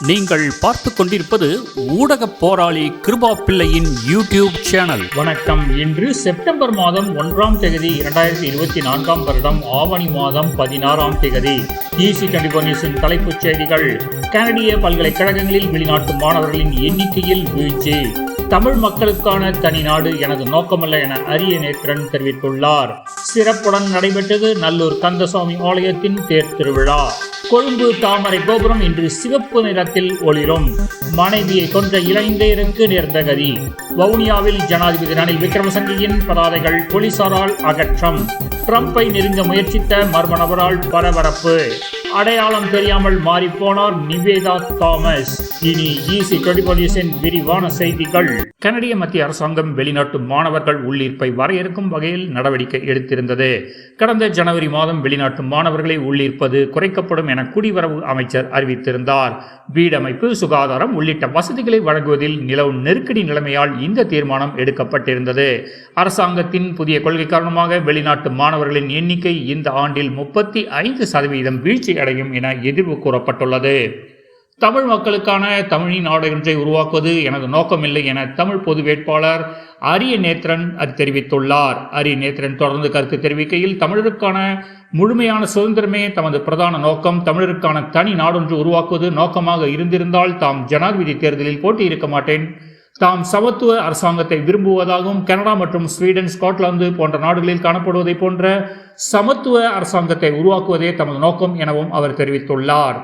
நீங்கள் பார்த்து கொண்டிருப்பது ஊடக போராளி கிருபா பிள்ளையின் யூடியூப் சேனல். வணக்கம். இன்று செப்டம்பர் மாதம் ஒன்றாம் தேதி இரண்டாயிரத்தி இருபத்தி நான்காம் வருடம் ஆவணி மாதம் பதினாறாம் தேதி. ஈசி டுவெண்டி நியூஸின் தலைப்புச் செய்திகள். கனடிய பல்கலைக்கழகங்களில் வெளிநாட்டு மாணவர்களின் எண்ணிக்கையில் வீழ்ச்சி. தமிழ் மக்களுக்கான தனி நாடு எனது நோக்கமல்ல என அரிய நேத்திரன் தெரிவித்துள்ளார். சிறப்புடன் நடைபெற்றது நல்லூர் கந்தசுவாமி ஆலயத்தின் தேர் திருவிழா. கொழும்பு தாமரை கோபுரம் இன்று சிவப்பு நிறத்தில் ஒளிரும். மனைவியை கொன்ற இளைஞருக்கு நேர்ந்த கதி. வவுனியாவில் ஜனாதிபதி ரணில் விக்ரமசங்கியின் பதாதைகள் போலீசாரால் அகற்றம். ட்ரம்ப்பை நெருங்க முயற்சித்த மர்ம நபரால் பரபரப்பு. அடையாளம் தெரியாமல் மாறிப்போனார் நிவேதா தாமஸ். இனி ஈசி டொடிபொலியூஷன் விரிவான செய்திகள். கனடிய மத்திய அரசாங்கம் வெளிநாட்டு மாணவர்கள் உள்ளீர்ப்பை வரையறுக்கும் வகையில் நடவடிக்கை எடுத்திருந்தது. கடந்த ஜனவரி மாதம் வெளிநாட்டு மாணவர்களை உள்ளீர்ப்பது குறைக்கப்படும் என குடிவரவு அமைச்சர் அறிவித்திருந்தார். வீடமைப்பு சுகாதாரம் உள்ளிட்ட வசதிகளை வழங்குவதில் நிலவும் நெருக்கடி நிலைமையால் இந்த தீர்மானம் எடுக்கப்பட்டிருந்தது. அரசாங்கத்தின் புதிய கொள்கை காரணமாக வெளிநாட்டு மாணவர்களின் எண்ணிக்கை இந்த ஆண்டில் முப்பத்தி ஐந்து சதவீதம் வீழ்ச்சி அடையும் என எதிர்வு கூறப்பட்டுள்ளது. தமிழ் மக்களுக்கான தமிழின் நாடொன்றை உருவாக்குவது எனது நோக்கமில்லை என தமிழ் பொது வேட்பாளர் அரிய நேத்திரன் அது தெரிவித்துள்ளார். அரிய நேத்திரன் தொடர்ந்து கருத்து தெரிவிக்கையில் தமிழருக்கான முழுமையான சுதந்திரமே தமது பிரதான நோக்கம். தமிழருக்கான தனி நாடொன்று உருவாக்குவது நோக்கமாக இருந்திருந்தால் தாம் ஜனாதிபதி தேர்தலில் போட்டியிருக்க மாட்டேன். தாம் சமத்துவ அரசாங்கத்தை விரும்புவதாகவும் கனடா மற்றும் ஸ்வீடன் ஸ்காட்லாந்து போன்ற நாடுகளில் காணப்படுவதை போன்ற சமத்துவ அரசாங்கத்தை உருவாக்குவதே தமது நோக்கம் எனவும் அவர் தெரிவித்துள்ளார்.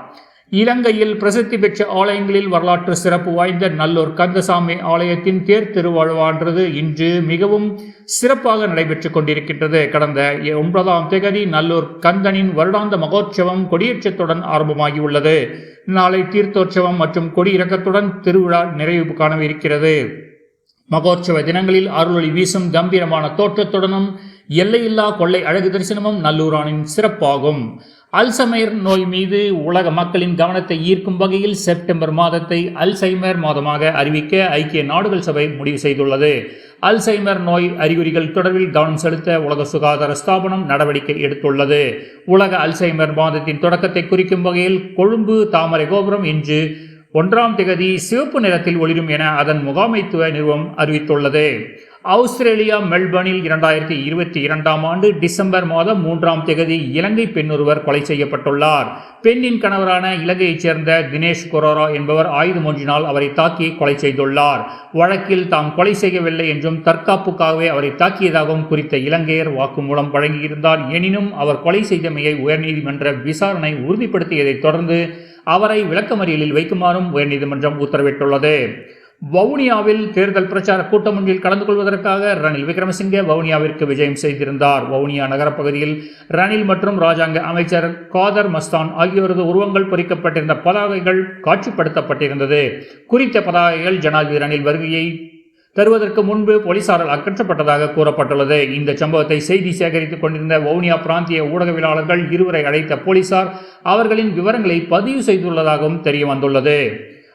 இலங்கையில் பிரசித்தி பெற்ற ஆலயங்களில் வரலாற்று சிறப்பு வாய்ந்த நல்லூர் கந்தசாமி ஆலயத்தின் தேர் திருவழுவான்றது இன்று மிகவும் சிறப்பாக நடைபெற்றுக் கொண்டிருக்கின்றது. கடந்த ஒன்பதாம் தேதி நல்லூர் கந்தனின் வருடாந்த மகோற்சவம் கொடியேற்றத்துடன் ஆரம்பமாகியுள்ளது. நாளை தீர்த்தோற்சவம் மற்றும் கொடியிறக்கத்துடன் திருவிழா நிறைவு காணவிருக்கிறது. மகோற்சவ தினங்களில் அருளொளி வீசும் கம்பீரமான தோற்றத்துடனும் எல்லையில்லா கொள்ளை அழகு தரிசனமும் நல்லூரானின் சிறப்பாகும். அல்சைமர் நோய் மீது உலக மக்களின் கவனத்தை ஈர்க்கும் வகையில் செப்டம்பர் மாதத்தை அல்சைமர் மாதமாக அறிவிக்க ஐக்கிய நாடுகள் சபை முடிவு செய்துள்ளது. அல்சைமர் நோய் அறிகுறிகள் தொடர்பில் கவனம் செலுத்த உலக சுகாதார ஸ்தாபனம் நடவடிக்கை எடுத்துள்ளது. உலக அல்சைமர் மாதத்தின் தொடக்கத்தை குறிக்கும் வகையில் கொழும்பு தாமரை கோபுரம் இன்று ஒன்றாம் திகதி சிவப்பு நிறத்தில் ஒளிரும் என அதன் முகாமைத்துவ நிறுவனம் அறிவித்துள்ளது. ஆஸ்திரேலியா மெல்பர்னில் இரண்டாயிரத்தி இருபத்தி இரண்டாம் ஆண்டு டிசம்பர் மாதம் மூன்றாம் தேதி இலங்கை பெண்ணொருவர் கொலை செய்யப்பட்டுள்ளார். பெண்ணின் கணவரான இலங்கையைச் சேர்ந்த தினேஷ் கொரோரா என்பவர் ஆயுதம் ஒன்றினால் அவரை தாக்கி கொலை செய்துள்ளார். வழக்கில் தாம் கொலை செய்யவில்லை என்றும் தற்காப்புக்காகவே அவரை தாக்கியதாகவும் குறித்த இலங்கையர் வாக்குமூலம் வழங்கியிருந்தார். எனினும் அவர் கொலை செய்தமையை உயர்நீதிமன்ற விசாரணை உறுதிப்படுத்தியதைத் தொடர்ந்து அவரை விளக்கமறியலில் வைக்குமாறும் உயர்நீதிமன்றம் உத்தரவிட்டுள்ளது. வவுனியாவில் தேர்தல் பிரச்சார கூட்டம் ஒன்றில் கலந்து கொள்வதற்காக ரணில் விக்ரமசிங்கே வவுனியாவிற்கு விஜயம் செய்திருந்தார். வவுனியா நகரப்பகுதியில் ரணில் மற்றும் ராஜாங்க அமைச்சர் காதர் மஸ்தான் ஆகியோரது உருவங்கள் பொறிக்கப்பட்டிருந்த பதாகைகள் காட்சிப்படுத்தப்பட்டிருந்தது. குறித்த பதாகைகள் ஜனாதிபதி ரணில் வருகையை தருவதற்கு முன்பு போலீசாரால் அகற்றப்பட்டதாக கூறப்பட்டுள்ளது. இந்த சம்பவத்தை செய்தி சேகரித்துக் கொண்டிருந்த வவுனியா பிராந்திய ஊடகவியலாளர்கள் இருவரை அழைத்த போலீசார் அவர்களின் விவரங்களை பதிவு செய்துள்ளதாகவும் தெரிய வந்துள்ளது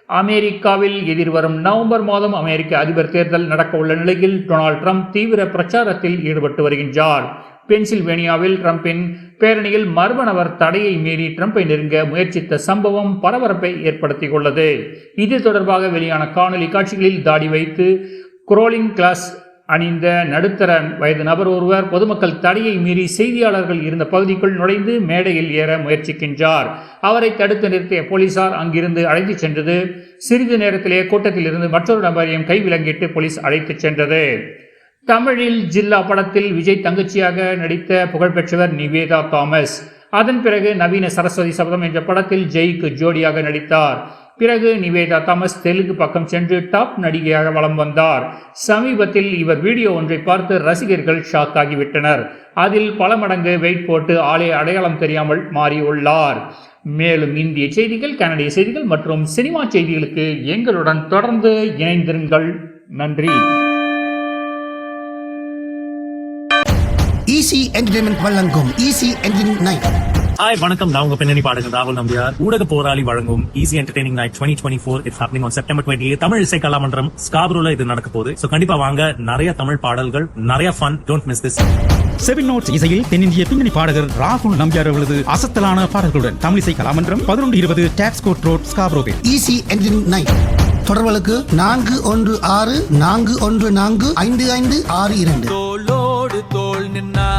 அமெரிக்காவில் எதிர்வரும் நவம்பர் மாதம் அமெரிக்க அதிபர் தேர்தல் நடக்க உள்ள நிலையில் டொனால்ட் ட்ரம்ப் தீவிர பிரச்சாரத்தில் ஈடுபட்டு வருகின்றார். பென்சில்வேனியாவில் ட்ரம்பின் பேரணியில் மர்ம நபர் தடையை மீறி ட்ரம்பை நெருங்க முயற்சித்த சம்பவம் பரபரப்பை ஏற்படுத்தியுள்ளது. இது தொடர்பாக வெளியான காணொலி காட்சிகளில் தாடி வைத்து குரோலிங் கிளாஸ் அணிந்த நடுத்தர வயது நபர் ஒருவர் பொதுமக்கள் தடையை மீறி செய்தியாளர்கள் இருந்த பகுதிக்குள் நுழைந்து மேடையில் ஏற முயற்சிக்கின்றார். அவரை தடுத்து நிறுத்திய போலீசார் அங்கிருந்து அழைத்து சென்றது. சிறிது நேரத்திலே கூட்டத்தில் இருந்து மற்றொரு நபரையும் கைவிலங்கிட்டு போலீஸ் அழைத்துச் சென்றது. தமிழில் ஜில்லா படத்தில் விஜய் தங்கச்சியாக நடித்த புகழ்பெற்றவர் நிவேதா தாமஸ். அதன் பிறகு நவீன சரஸ்வதி சபதம் என்ற படத்தில் ஜெய்க்கு ஜோடியாக நடித்தார். பிறகு நிவேதா தாமஸ் தெலுங்கு பக்கம் சென்று டாப் நடிகையாக வலம் வந்தார். சமீபத்தில் இவர் வீடியோ ஒன்றை பார்த்து ரசிகர்கள் ஷாக் ஆகிவிட்டனர். அதில் பல மடங்கு வெயிட் போட்டு ஆளே அடையாளம் தெரியாமல் மாறியுள்ளார். மேலும் இந்திய செய்திகள் கனடிய செய்திகள் மற்றும் சினிமா செய்திகளுக்கு எங்களுடன் தொடர்ந்து இணைந்திருங்கள். நன்றி. ஈசி என்டர்டைன்மெண்ட் வழங்கும் ஈசி என்டர்டைன்மெண்ட் நைட் ஹாய் வணக்கம். நான் உங்க பின்னணி பாடகர் ராகுல் நம்பியார். ஊடக போராளி வழங்கும் easy entertaining night twenty twenty four it's happening on September twenty Tamil Isai Kalamanram ஸ்காப்ரோல இது நடக்க போகுது. ஸோ கண்டிப்பா வாங்க. நிறைய தமிழ் பாடல்கள் நிறைய fun don't miss this seven notes இசையில் தென்னிந்திய பின்னணி பாடகர் ராகுல் நம்பியார் அவர்களது அசத்தலான பாடல்களுடன் தமிழிசை கலாமன்றம் பதினொன்று இருபது டாப்ஸ் கோட் ரோட் ஸ்காப்ரோவில் ஈசி என்ஜின் நைட் தொடர்புகளுக்கு நான்கு ஒன்று ஆறு நான்கு ஒன்று நான்கு ஐந்து ஐந்து ஆறு இரண்டு. தோளோடு தோள் நின்னா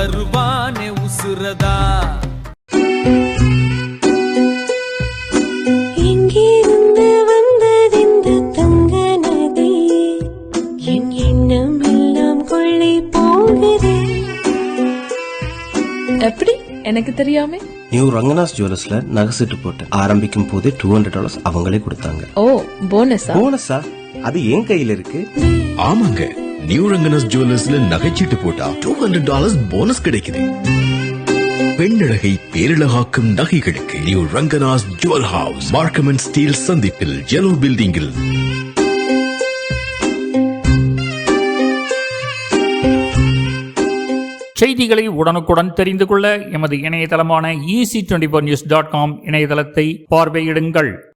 தருவானே உசுரதா? எப்படி? எனக்கு தெரியாம. நியூ ரங்கநாஸ் ஜுவல்லர்ஸ்ல நகை செட்டு போட்டேன் ஆரம்பிக்கும் போதே டூ ஹண்ட்ரட் டாலர்ஸ் அவங்களே கொடுத்தாங்க. ஓ போனஸா போனஸா அது என் கையில இருக்கு. ஆமாங்க. நியூ ரங்கனஸ் ஜுவல்லர்ஸ்ல நகைச்சீட்டு போட்டா டூ ஹண்ட்ரட் டாலர்ஸ் போனஸ் கிடைக்குது. பெண்ணழகை பேரழகாக்கும் நகைகளுக்கு new Rangana's jewel house Markham Steeles சந்திப்பில் yellow பில்டிங்கில் செய்திகளை உடனுக்குடன் தெரிந்து கொள்ள எமது இணையதளமான easy twenty four news dot com இணையதளத்தை பார்வையிடுங்கள்.